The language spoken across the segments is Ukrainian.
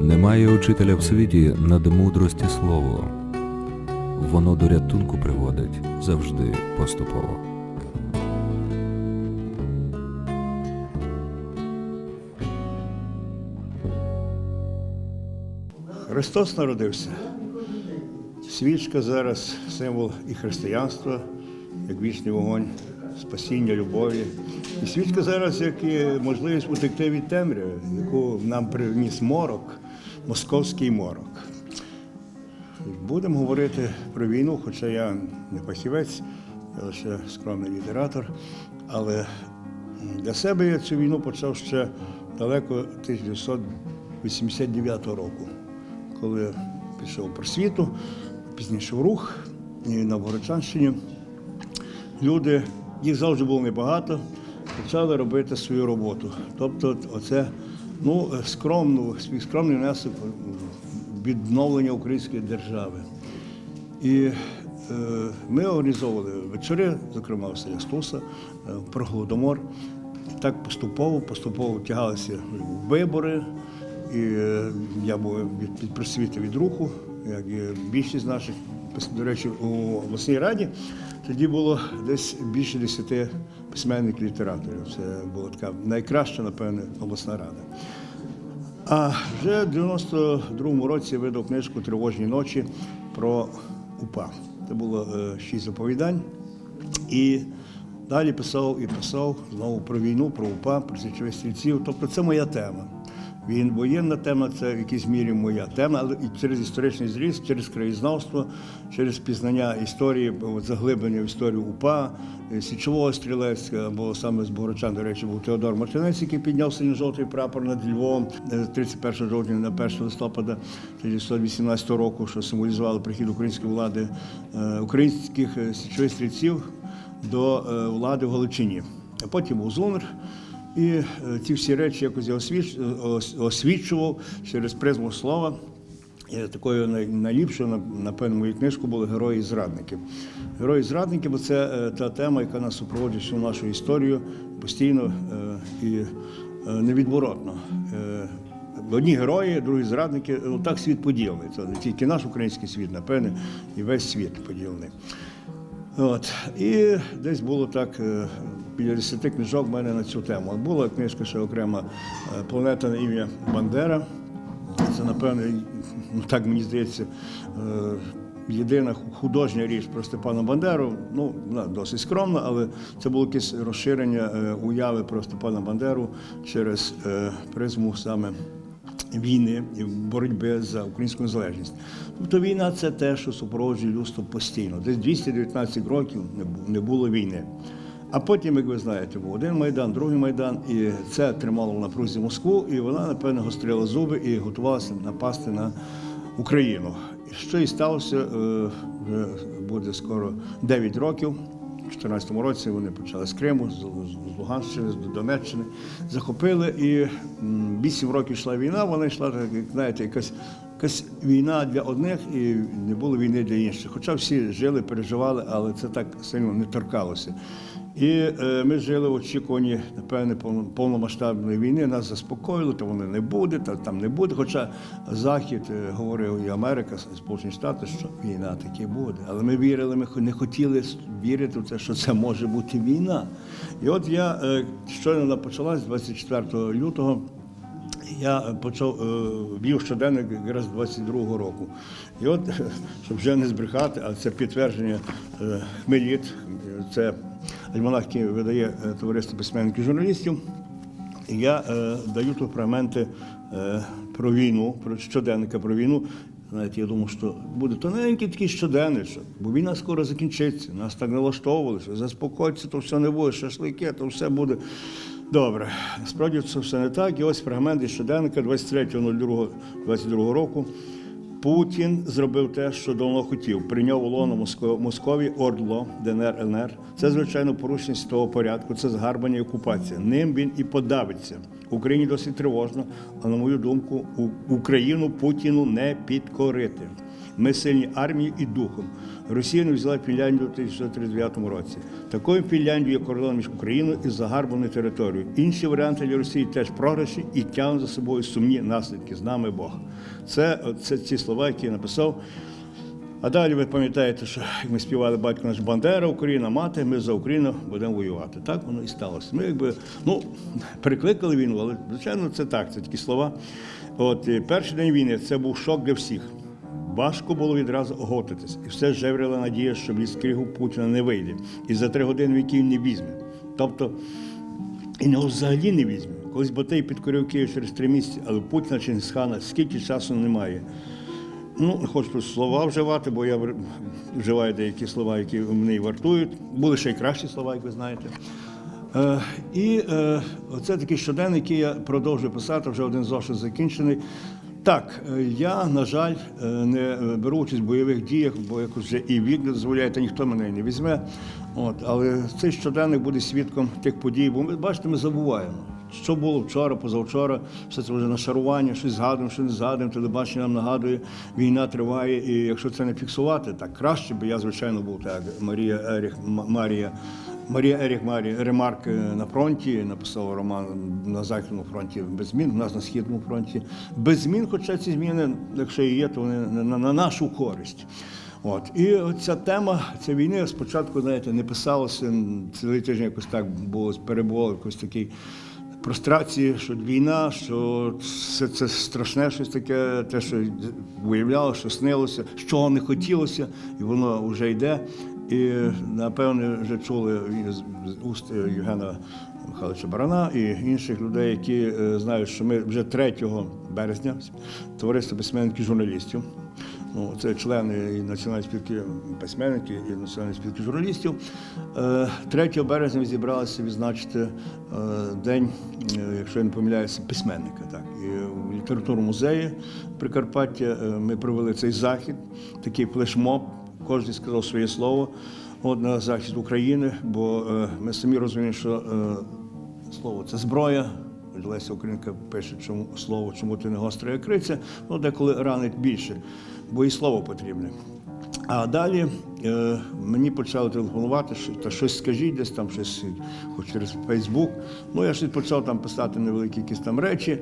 Немає учителя в світі над мудрості слово. Воно до рятунку приводить завжди поступово. Христос народився. Свічка зараз символ і християнства, як вічний вогонь, спасіння, любові. І свічка зараз як і можливість утекти від темряви, яку нам приніс морок, московський морок. Будемо говорити про війну, хоча я не фахівець, я лише скромний літератор. Але для себе я цю війну почав ще далеко 1989 року, коли пішов в просвіту, пізніше в рух і на Богородчанщині. Люди, їх завжди було небагато, почали робити свою роботу. Тобто, оце ну, скромну, свій скромний внесок відновлення української держави. І е, ми організовували вечори, зокрема в селі Стуса, е, про Голодомор. Так поступово, поступово втягалися вибори. І е, я був від просвіти від руху, як і більшість наших, до речі, у обласній раді. Тоді було десь більше десяти письменників літераторів. Це була така найкраща, напевне, обласна рада. А вже в 92-му році видав книжку Тривожні ночі про УПА. Це було е, шість оповідань. І далі писав і писав знову про війну, про УПА, про січових стрільців. Тобто це моя тема. Він воєнна тема це в якійсь мірі моя тема, але і через історичний зріст, через краєзнавство, через пізнання історії, от, заглиблення в історію УПА, е, січового стрілецька, бо саме з Богородчан, до речі, був Теодор Мартинець, який підняв синьо-жовтий прапор над Львовом е, 31 жовтня на 1 листопада 1918 року, що символізувало прихід української влади е, українських е, січових стрільців до е, влади в Галичині. А потім був Зунер. І е, ці всі речі якось я освічував через призму слова. І такою найліпшою, напевно, мою книжку були герої зрадники. Герої зрадники, бо це е, та тема, яка нас супроводжує всю нашу історію постійно е, і е, невідворотно. Е, Одні герої, другі зрадники. Ну так світ поділений. Це не тільки наш український світ, напевне, і весь світ поділений. От. І десь було так е, біля 10 книжок в мене на цю тему. Була книжка ще окрема е, Планета на ім'я Бандера. Це, напевно, ну так мені здається, е, єдина художня річ про Степана Бандеру. Ну, досить скромна, але це було якесь розширення е, уяви про Степана Бандеру через призму саме війни і боротьби за українську незалежність. Тобто війна це те, що супроводжує людство постійно. Десь 219 років не було війни. А потім, як ви знаєте, був один майдан, другий майдан, і це тримало в напрузі Москву, і вона, напевно, гострила зуби і готувалася напасти на Україну. Що і сталося, е, вже буде скоро 9 років. У 2014 році вони почали з Криму, з Луганщини, з Донеччини, захопили і 8 років йшла війна, вона йшла, знаєте, якась, якась війна для одних і не було війни для інших. Хоча всі жили, переживали, але це так сильно не торкалося. І е, ми жили в очікуванні, повно- повномасштабної війни. Нас заспокоїли, то вони не буде, та там не буде. Хоча Захід е, говорив і Америка, і Сполучені Штати, що війна таки буде. Але ми вірили, ми не хотіли вірити в те, що це може бути війна. І от я е, щойно почалась 24 лютого. Я почав е, вів щоденник якраз 22-го року. І от, щоб вже не збрехати, а це підтвердження е, Хмеліт, це альманах, який видає е, товариство письменників журналістів. І я е, даю тут фрагменти е, про війну, про щоденника про війну. Знаєте, я думав, що буде тоненький такий щоденничок, бо війна скоро закінчиться. Нас так налаштовували, що заспокойтеся, то все не буде, шашлики, то все буде добре. Насправді це все не так. І ось фрагмент із щоденника 23.02.22 року. Путін зробив те, що давно хотів. Прийняв у лоно Москові ОРДЛО, ДНР, ЛНР. Це, звичайно, порушення світового порядку, це згарбання і окупація. Ним він і подавиться. Україні досить тривожно, а на мою думку, Україну Путіну не підкорити. Ми сильні армією і духом. Росія не взяла Фінляндію у 1939 році. Такою Фінляндією є кордон між Україною і загарбаною територією. Інші варіанти для Росії теж програші і тягнуть за собою сумні наслідки. З нами Бог. Це, це ці слова, які я написав. А далі ви пам'ятаєте, що ми співали батько наш Бандера, Україна, мати, ми за Україну будемо воювати. Так воно і сталося. Ми якби ну перекликали війну, але звичайно це так, це такі слова. От перший день війни це був шок для всіх. Важко було відразу оготитись, і все жеврила надія, що бліцкригу Путіна не вийде. І за три години віків не візьме. Тобто і його взагалі не візьме. Колись Батий підкорив Київ через три місяці, але Путіна Чингисхана скільки часу немає. Ну, не хочу слова вживати, бо я вживаю деякі слова, які мене вартують. Були ще й кращі слова, як ви знаєте. Е, і е, оце такий щоденник, який я продовжую писати, вже один зошит закінчений. Так, е, я, на жаль, е, не беру участь в бойових діях, бо якось вже і вік не дозволяє, та ніхто мене не візьме. От, але цей щоденник буде свідком тих подій, бо ми бачите, ми забуваємо. Що було вчора, позавчора, все це вже нашарування, щось згадуємо, що не згадуємо, телебачення нам нагадує, війна триває, і якщо це не фіксувати, так краще би я, звичайно, був так. Марія Еріх Марія. Марія Еріх Марія Ремарк е, на фронті написала роман на Західному фронті без змін, у нас на Східному фронті без змін, хоча ці зміни, якщо і є, то вони на, на, на нашу користь. От. І ця тема ця війни спочатку, знаєте, не писалося, цілий тиждень якось так було, перебувало якось такий прострації, що війна, що все це страшне щось таке, те, що виявляло, що снилося, що не хотілося, і воно вже йде. І напевне вже чули з з уст Євгена Михайловича Барана і інших людей, які е, знають, що ми вже 3 березня товариство письменників журналістів. Ну, це члени і Національної спілки письменників і Національної спілки журналістів. Е, 3 березня зібралися відзначити е, день, е, якщо я не помиляюся, письменника. Так. І в літературному музеї Прикарпаття е, ми провели цей захід, такий флешмоб. Кожен сказав своє слово от, на захист України, бо е, ми самі розуміємо, що е, слово це зброя. Леся Українка пише, чому слово, чому ти не гостра криця, ну деколи ранить більше, бо і слово потрібне. А далі е, мені почали телефонувати, що та щось скажіть, десь там щось, хоч через Фейсбук. Ну, я щось почав там писати невеликі якісь там речі.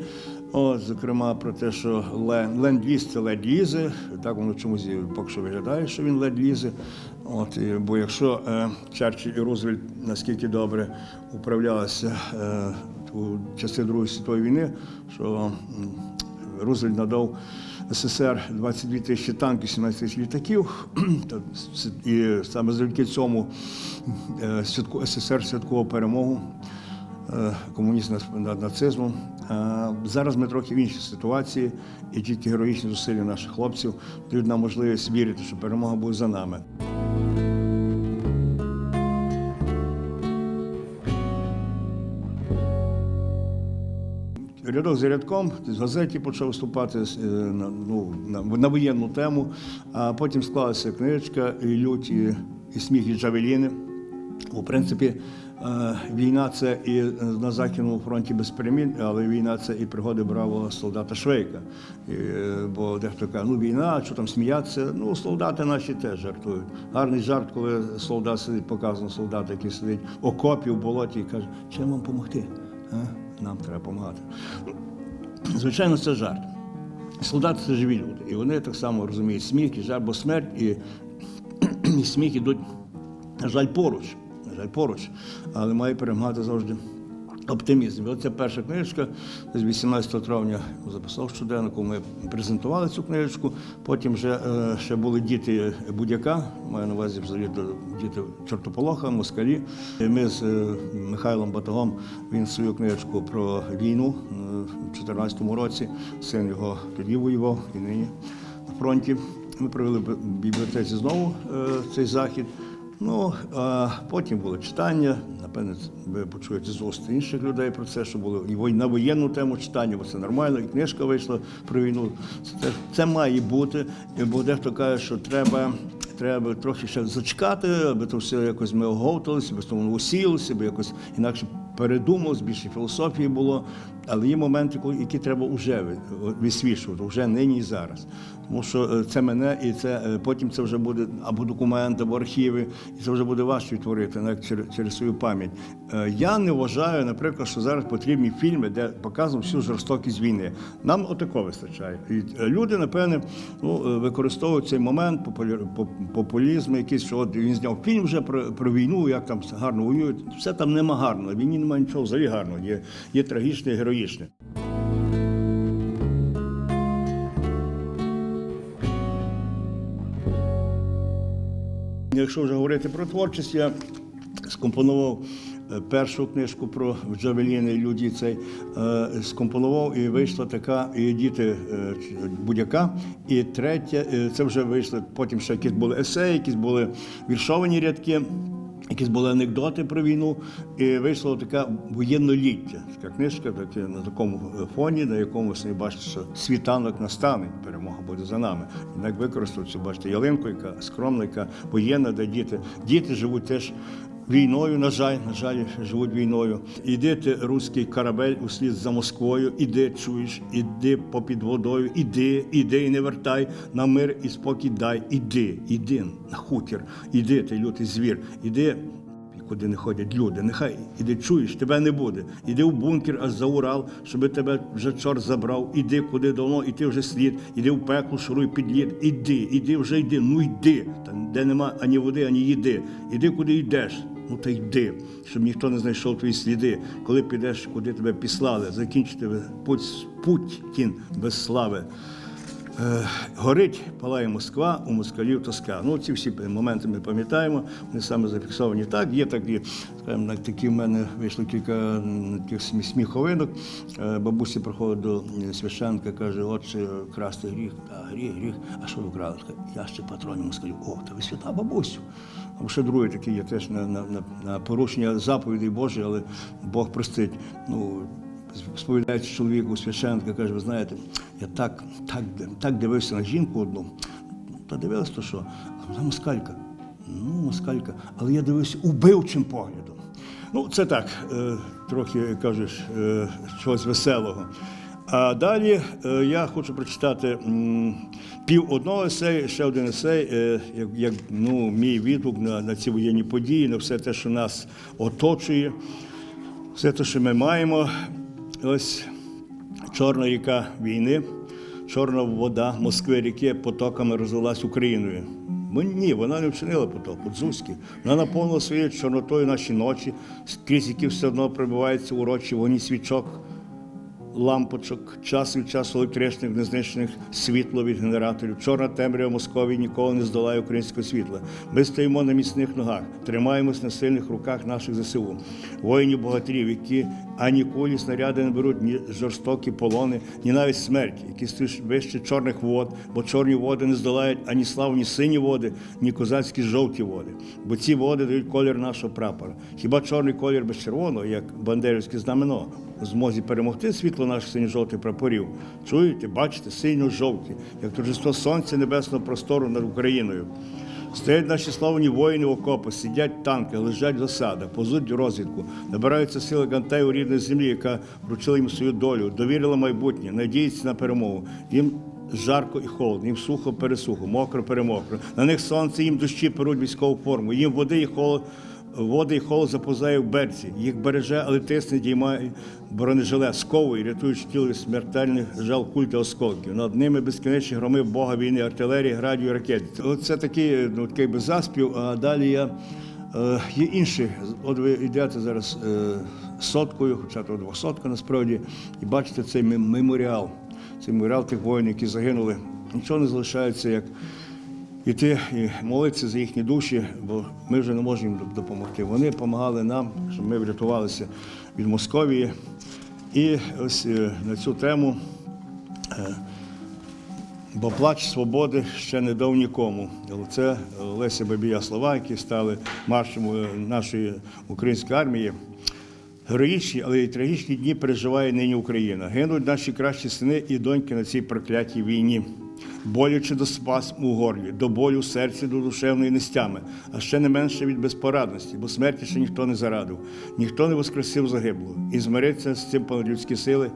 От, зокрема, про те, що ленд-ліз це лед-лізи. Так воно чомусь поки що виглядає, що він лед-лізи. От, і, бо якщо е, Черчилль і Рузвельт наскільки добре управлялися е, у часи Другої світової війни, що Рузвельт надав СССР 22 тисячі танків, 17 тисяч літаків. Та І саме завдяки цьому е, святку- СССР святкував перемогу комуністів комунізму над- нацизмом. Зараз ми трохи в іншій ситуації, і тільки героїчні зусилля наших хлопців дають нам можливість вірити, що перемога буде за нами. Рядок за рядком в газеті почав виступати е, ну, на, воєнну тему, а потім склалася книжечка і лють, і, і сміх, і джавеліни. У принципі, е, війна це і на Західному фронті без перемін, але війна це і пригоди бравого солдата Швейка. І, е, бо дехто каже, ну війна, що там сміятися. Ну, солдати наші теж жартують. Гарний жарт, коли солдат сидить, показано солдат, який сидить окопі, в болоті і каже, чим вам допомогти? Нам треба допомагати. Звичайно, це жарт. Солдати це живі люди. І вони так само розуміють сміх і жарт, бо смерть і, і сміх ідуть, на жаль, поруч. На жаль, поруч. Але має перемагати завжди оптимізм. І Оця перша книжечка, з 18 травня записав щоденнику, ми презентували цю книжечку. Потім вже е, ще були діти будяка, маю на увазі взагалі діти чортополоха, москалі. Ми з е, Михайлом Батагом, він свою книжечку про війну е, в 2014 році. Син його тоді воював і нині на фронті. Ми провели в бібліотеці знову цей захід. Ну, а потім було читання. Напевне, ви почуєте з уст інших людей про це, що було і на воєнну тему читання, бо це нормально, і книжка вийшла про війну. Це, це має бути. Бо дехто каже, що треба, треба трохи ще зачекати, аби то все якось ми оговталися, аби то воно усілося, аби якось інакше передумав, більше філософії було. Але є моменти, які треба вже ви- висвічувати, вже нині і зараз. Тому що е, це мене, і це е, потім це вже буде або документ, або архіви, і це вже буде важче відтворити навіть через, через свою пам'ять. Е, Я не вважаю, наприклад, що зараз потрібні фільми, де показано всю жорстокість війни. Нам отако вистачає. І люди, напевне, ну, використовують цей момент, популізм, якийсь, що от він зняв фільм вже про, про війну, як там гарно воюють. Все там нема гарного. В війні немає нічого взагалі гарного. Є, є трагічне і героїчне. Якщо вже говорити про творчість, я скомпонував е, першу книжку про Джавеліни люди цей е, скомпонував і вийшла така і діти е, будяка. І третя, е, це вже вийшло. Потім ще якісь були есеї, якісь були віршовані рядки. Якісь були анекдоти про війну, і вийшла така воєнноліття. Така книжка таке, на такому фоні, на якому ви бачите, що світанок настане, перемога буде за нами. Інак використав цю, бачите, ялинку, яка скромна, яка воєнна, де діти. Діти живуть теж війною, на жаль, на жаль, живуть війною. Іди ти, руський корабель, услід за Москвою, іди, чуєш, іди попід водою, іди, іди і не вертай, на мир і спокій дай, іди, іди на хутір, іди, ти лютий звір, іди. Куди не ходять люди, нехай іди чуєш, тебе не буде. Іди в бункер аж за Урал, щоб тебе вже чорт забрав. Іди куди давно, і ти вже слід, іди в пекло, шуруй під лід. Іди, іди вже йди, ну йди. Там, де нема ані води, ані їди. Іди куди йдеш. Ну та йди, щоб ніхто не знайшов твої сліди. Коли підеш, куди тебе післали, закінчити путь, путь тін без слави. Е, Горить, палає Москва, у москалів тоска. Ну, ці всі моменти ми пам'ятаємо, вони саме зафіксовані так. Є такі, скажімо, такі в мене вийшло кілька таких сміховинок. Е, Бабусі приходить до священка, каже, отче, красти гріх, та гріх, гріх. А що ви крали? Я ще патронів москалів. О, та ви свята бабусю. Або ще другий такий є теж на, на, на, на порушення заповідей Божих, але Бог простить. Ну, сповідається чоловіку священка, каже, ви знаєте, я так, так, так дивився на жінку одну. Та дивилась то що? А Вона москалька. Ну, москалька. Але я дивився убивчим поглядом. Ну, це так, е, трохи кажеш, е, чогось веселого. А далі е, я хочу прочитати пів одного есею, ще один есей, е, як, як ну, мій відгук на, на ці воєнні події, на все те, що нас оточує, все те, що ми маємо. Ось Чорна ріка війни, чорна вода Москви ріки потоками розлилась Україною. Ні, вона не вчинила потоп, Подзузький. Вона наповнила своєю чорнотою наші ночі, скрізь які все одно прибуваються урочі вогні свічок, лампочок, час від часу електричних, незнищених світло від генераторів. Чорна темрява Московії ніколи не здолає українського світла. Ми стоїмо на міцних ногах, тримаємось на сильних руках наших ЗСУ, воїнів богатирів, які ані кулі, снаряди не беруть, ні жорстокі полони, ні навіть смерть, які стоять вище чорних вод, бо чорні води не здолають ані славні сині води, ні козацькі жовті води. Бо ці води дають колір нашого прапора. Хіба чорний колір без червоного, як бандерівське знамено, в змозі перемогти світло наших синьо-жовтих прапорів? Чуєте, бачите, синьо-жовті, як торжество сонця небесного простору над Україною. Стоять наші славні воїни в окопи, сидять танки, лежать засада, позуть розвідку, набираються сили гантей у рідної землі, яка вручила їм свою долю, довірила майбутнє, надіється на перемогу. Їм жарко і холодно, їм сухо пересухо, мокро перемокро. На них сонце, їм дощі перуть військову форму, їм води і холод. Води і холод заповзає в берці, їх береже, але тисне, діймає бронежилет, сковує, рятуючи тіло від смертельних жал куль та осколків. Над ними безкінечні громи Бога війни, артилерії, градів, ракет. Оце такий, ну, такий би заспів, а далі я. Е, є інші. От ви йдете зараз е, соткою, хоча то двохсотка насправді, і бачите цей меморіал, цей меморіал тих воїнів, які загинули. Нічого не залишається, як іти і молитися за їхні душі, бо ми вже не можемо їм допомогти. Вони допомагали нам, щоб ми врятувалися від Московії. І ось е, на цю тему. е, Бо плач свободи ще не дав нікому. Це Леся Бабія слова, які стали маршем е, нашої української армії. Героїчні, але й трагічні дні переживає нині Україна. Гинуть наші кращі сини і доньки на цій проклятій війні. Боляче до спазм у горлі, до болю в серці, до душевної нестями, а ще не менше від безпорадності, бо смерті ще ніхто не зарадив, ніхто не воскресив загиблого і змириться з цим понад сили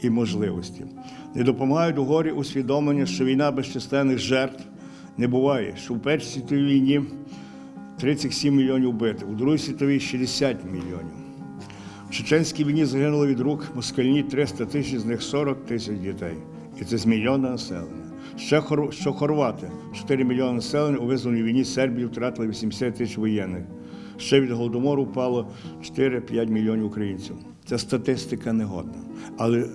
і можливості. Не допомагають у горі усвідомлення, що війна без численних жертв не буває, що в Першій світовій війні 37 мільйонів вбитих, у Другій світовій 60 мільйонів. В Чеченській війні загинуло від рук москальні 300 тисяч, з них 40 тисяч дітей. І це з мільйона населення. Ще хор... що хорвати, 4 мільйони населення у визвольній війні Сербії втратили 80 тисяч воєнних. Ще від голодомору впало 4-5 мільйонів українців. Ця статистика негодна, але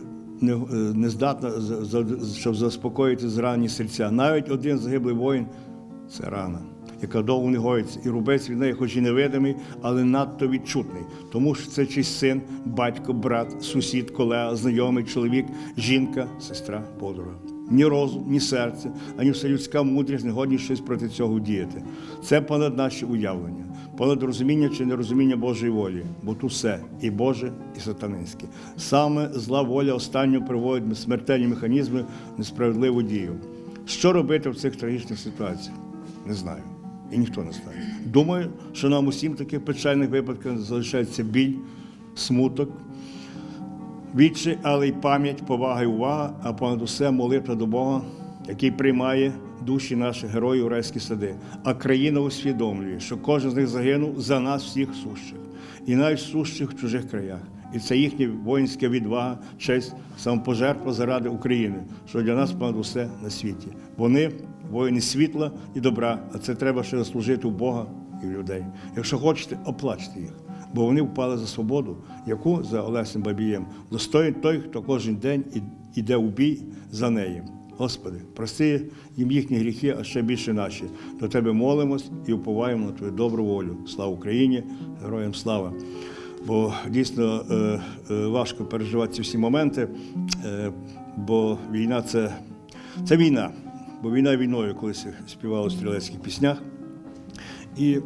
не, е, не здатна, щоб заспокоїти зранені серця. Навіть один загиблий воїн це рана, яка довго не гоїться. І рубець від неї, хоч і невидимий, але надто відчутний. Тому що це чийсь син, батько, брат, сусід, колега, знайомий, чоловік, жінка, сестра, подруга. Ні розум, ні серце, ані вся людська мудрість не годні щось проти цього діяти. Це понад наші уявлення, понад розуміння чи нерозуміння Божої волі, бо тут все і Боже, і сатанинське. Саме зла воля останнього приводить смертельні механізми в несправедливу дію. Що робити в цих трагічних ситуаціях? Не знаю. І ніхто не знає. Думаю, що нам усім таких печальних випадках залишається біль, смуток, відчай, але й пам'ять, повага і увага, а понад усе молитва до Бога, який приймає душі наших героїв у райські сади. А країна усвідомлює, що кожен з них загинув за нас всіх сущих, і навіть сущих в чужих краях. І це їхня воїнська відвага, честь, самопожертва заради України, що для нас понад усе на світі. Вони воїни світла і добра, а це треба ще заслужити у Бога і в людей. Якщо хочете, оплачте їх, бо вони впали за свободу, яку за Олесем Бабієм достоїн той, хто кожен день іде у бій за неї. Господи, прости їм їхні гріхи, а ще більше наші. До Тебе молимось і уповаємо на Твою добру волю. Слава Україні, героям слава! Бо дійсно е, е, важко переживати ці всі моменти, е, бо війна це, це війна. Бо війна війною колись співали у стрілецьких піснях. І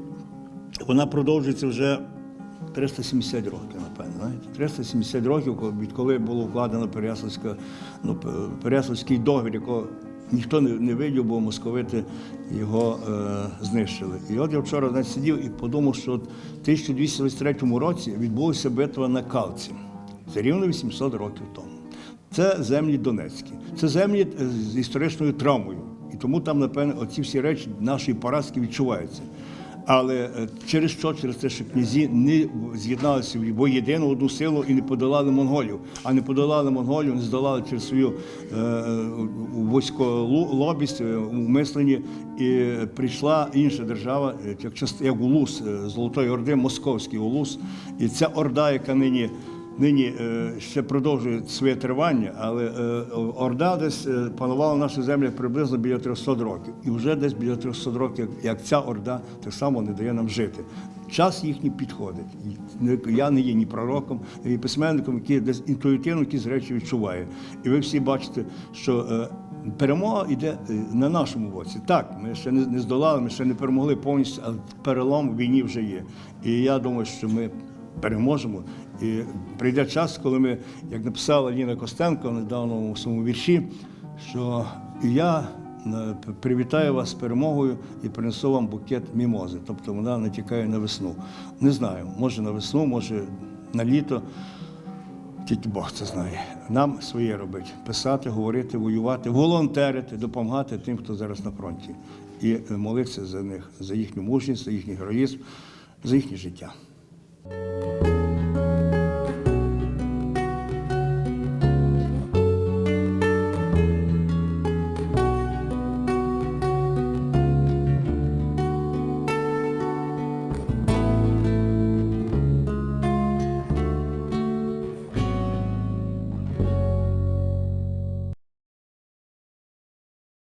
вона продовжується вже 370 років, напевно. Знаєте? 370 років, коли- відколи було вкладено Переяславська, ну, Переяславський договір, якого ніхто не, не видів, бо московити його е, знищили. І от я вчора знаєте, сидів і подумав, що от в 1223 році відбулася битва на Калці. Це рівно 800 років тому. Це землі Донецькі, це землі е, з історичною травмою. І тому там, напевно, оці всі речі нашої поразки відчуваються. Але е, через що? Через те, що князі не з'єдналися в єдину одну силу і не подолали монголів. А не подолали монголів, не здолали через свою е, е, військолобість е, у мисленні. І прийшла інша держава, як, як Улус Золотої Орди, Московський Улус. І ця орда, яка нині нині е, ще продовжує своє тривання, але е, Орда десь е, панувала на нашій землі приблизно біля 300 років. І вже десь біля 300 років, як ця Орда, так само не дає нам жити. Час їхній підходить. Я не є ні пророком, ні письменником, який десь інтуїтивно якісь речі відчуває. І ви всі бачите, що перемога йде на нашому боці. Так, ми ще не здолали, ми ще не перемогли повністю, але перелом в війні вже є. І я думаю, що ми переможемо. І прийде час, коли ми, як написала Ліна Костенко недавно у своєму вірші, що я е, привітаю вас з перемогою і принесу вам букет мімози. Тобто вона натякає на весну. Не знаю, може на весну, може на літо. Тільки Бог це знає. Нам своє робити писати, говорити, воювати, волонтерити, допомагати тим, хто зараз на фронті, і е, молитися за них, за їхню мужність, за їхній героїзм, за їхнє життя.